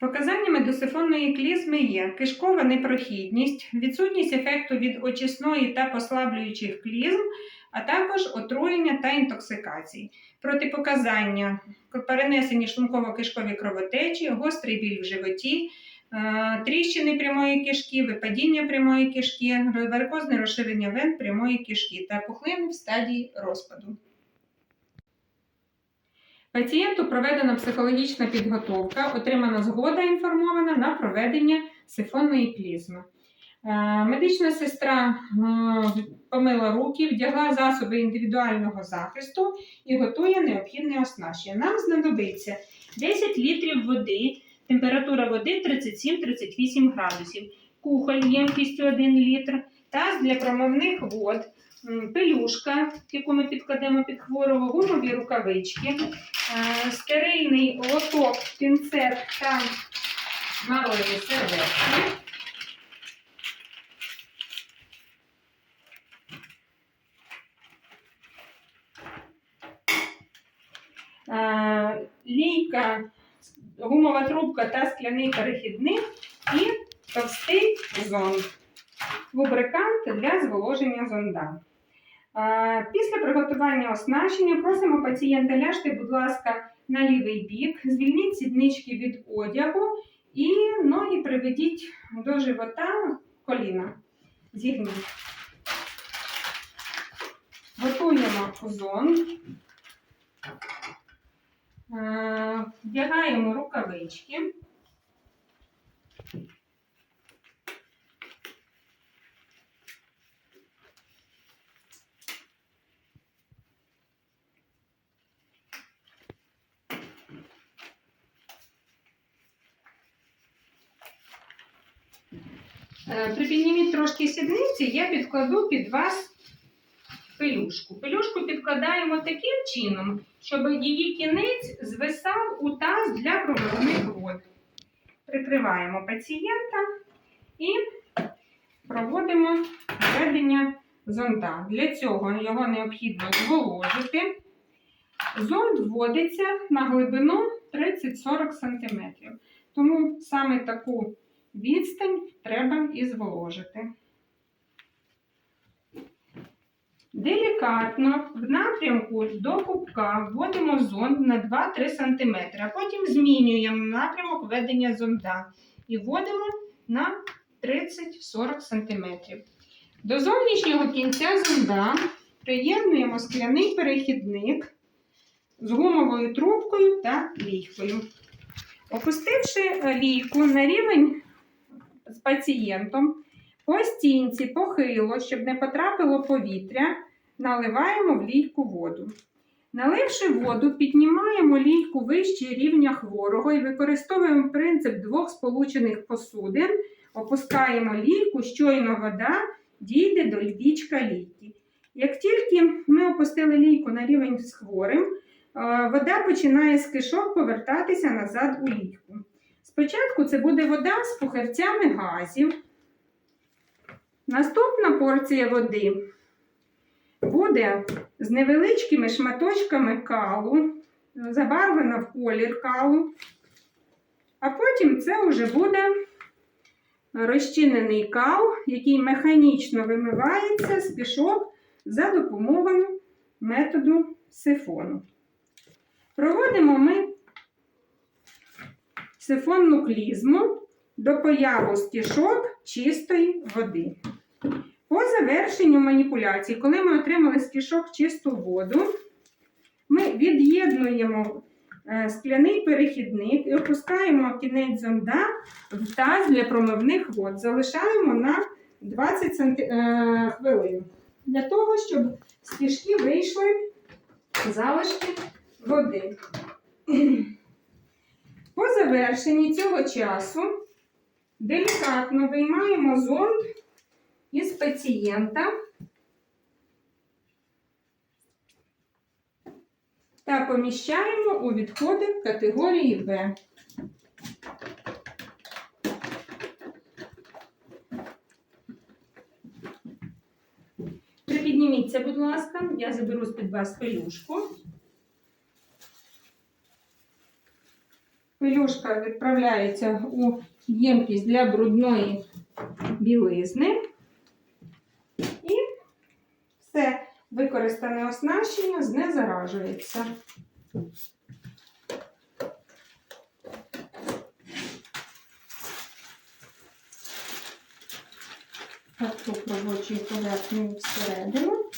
Показаннями до сифонної клізми є кишкова непрохідність, відсутність ефекту від очисної та послаблюючих клізм, а також отруєння та інтоксикації. Протипоказання перенесені шлунково-кишкові кровотечі, гострий біль в животі, е, тріщини прямої кишки, випадіння прямої кишки, варикозне розширення вен прямої кишки та пухлини в стадії розпаду. Пацієнту проведена психологічна підготовка, отримана згода інформована на проведення сифонної клізми. Е, Медична сестра е, помила руки, вдягла засоби індивідуального захисту і готує необхідне оснащення. Нам знадобиться 10 літрів води, температура води 37-38 градусів, кухоль ємкістю 1 літр, таз для промивних вод, пелюшка, яку ми підкладемо під хворого, гумові рукавички, е, стерильний лоток, пінцет та марові серветки. Е, лійка, гумова трубка та скляний перехідник і товстий зонд. Лубрикант для зволоження зонда. Після приготування оснащення просимо пацієнта ляжте, будь ласка, на лівий бік, звільніть сіднички від одягу і ноги приведіть до живота коліна. Зігніть. Готуємо зонд. Вдягаємо рукавички. Припідніміть трошки сідниці, я підкладу під вас пелюшку. Пелюшку підкладаємо таким чином, щоб її кінець звисав у таз для промивних вод. Прикриваємо пацієнта і проводимо введення зонда. Для цього його необхідно зволожити. Зонд вводиться на глибину 30-40 см. Тому саме таку відстань треба і зволожити. Делікатно в напрямку до пупка вводимо зонд на 2-3 см, а потім змінюємо напрямок ведення зонда і вводимо на 30-40 см. До зовнішнього кінця зонда приєднуємо скляний перехідник з гумовою трубкою та лійкою. Опустивши е, лійку на рівень з пацієнтом, по стінці похило, щоб не потрапило повітря, наливаємо в лійку воду. Наливши воду, піднімаємо лійку вище рівня хворого і використовуємо принцип двох сполучених посудин, опускаємо лійку, щойно вода дійде до львічка лійки. Як тільки ми опустили лійку на рівень з хворим, е, вода починає з кишок повертатися назад у лійку. Спочатку це буде вода з пухарцями газів. Наступна порція води буде з невеличкими шматочками калу, забарвлена в колір калу. А потім це вже буде розчинений кал, який механічно вимивається з кишок за допомогою методу сифону. Проводимо ми сифонну клізму до появи з кишок чистої води. По завершенню маніпуляцій, коли ми отримали з кишок чисту воду, ми від'єднуємо е, скляний перехідник і опускаємо кінець зонда в таз для промивних вод. Залишаємо на 20 санти... е, хвилин. Для того, щоб з кишки вийшли залишки води. По завершенні цього часу делікатно виймаємо зонд із пацієнта та поміщаємо у відходи категорії Б. Припідніміться, будь ласка, я заберу з-під вас пелюшку. Пелюшка відправляється у ємкість для брудної білизни. І все використане оснащення знезаражується. Картоп робочої поверхні всередину.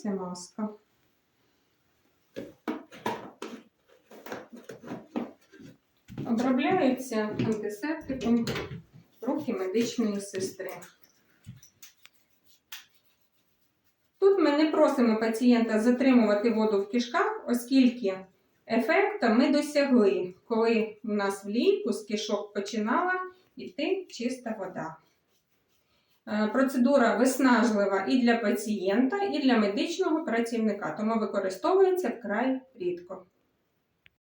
Знімається маска. Обробляється антисептиком руки медичної сестри. Тут ми не просимо пацієнта затримувати воду в кишках, оскільки ефекта ми досягли, коли у нас в лійку з кишок починала йти чиста вода. Е, Процедура виснажлива і для пацієнта, і для медичного працівника, тому використовується вкрай рідко.